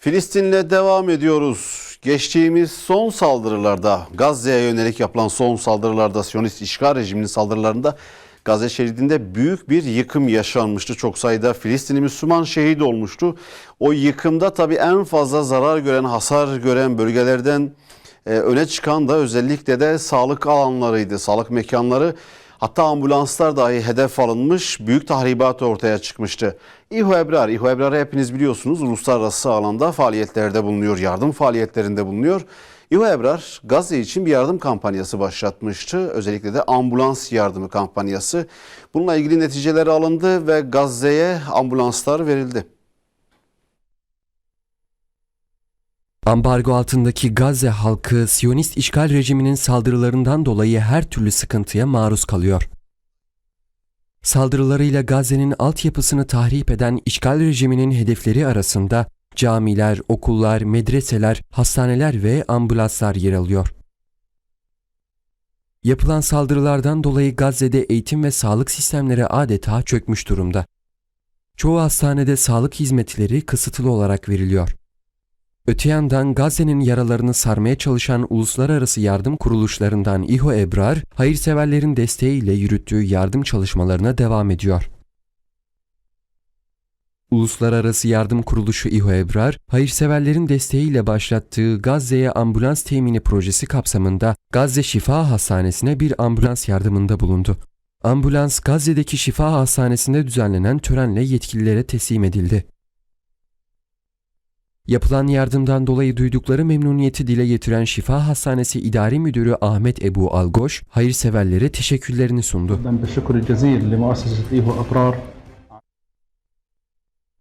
Filistin'le devam ediyoruz. Geçtiğimiz son saldırılarda, Gazze'ye yönelik yapılan son saldırılarda, Siyonist işgal rejiminin saldırılarında Gazze şeridinde büyük bir yıkım yaşanmıştı. Çok sayıda Filistinli Müslüman şehit olmuştu. O yıkımda tabii en fazla zarar gören, hasar gören bölgelerden e, öne çıkan da özellikle de sağlık alanlarıydı, sağlık mekanları. Hatta ambulanslar dahi hedef alınmış, büyük tahribat ortaya çıkmıştı. İHO Ebrar, İHO Ebrar'ı hepiniz biliyorsunuz uluslararası alanda faaliyetlerde bulunuyor, yardım faaliyetlerinde bulunuyor. İHO Ebrar Gazze için bir yardım kampanyası başlatmıştı. Özellikle de ambulans yardımı kampanyası. Bununla ilgili neticeler alındı ve Gazze'ye ambulanslar verildi. Ambargo altındaki Gazze halkı Siyonist işgal rejiminin saldırılarından dolayı her türlü sıkıntıya maruz kalıyor. Saldırılarıyla Gazze'nin altyapısını tahrip eden işgal rejiminin hedefleri arasında camiler, okullar, medreseler, hastaneler ve ambulanslar yer alıyor. Yapılan saldırılardan dolayı Gazze'de eğitim ve sağlık sistemleri adeta çökmüş durumda. Çoğu hastanede sağlık hizmetleri kısıtlı olarak veriliyor. Öte yandan Gazze'nin yaralarını sarmaya çalışan uluslararası yardım kuruluşlarından İHO Ebrar, hayırseverlerin desteğiyle yürüttüğü yardım çalışmalarına devam ediyor. Uluslararası Yardım Kuruluşu İHO Ebrar, hayırseverlerin desteğiyle başlattığı Gazze'ye ambulans temini projesi kapsamında Gazze Şifa Hastanesi'ne bir ambulans yardımında bulundu. Ambulans Gazze'deki Şifa Hastanesi'nde düzenlenen törenle yetkililere teslim edildi. Yapılan yardımdan dolayı duydukları memnuniyeti dile getiren Şifa Hastanesi İdari Müdürü Ahmet Ebu Algoş, hayırseverlere teşekkürlerini sundu.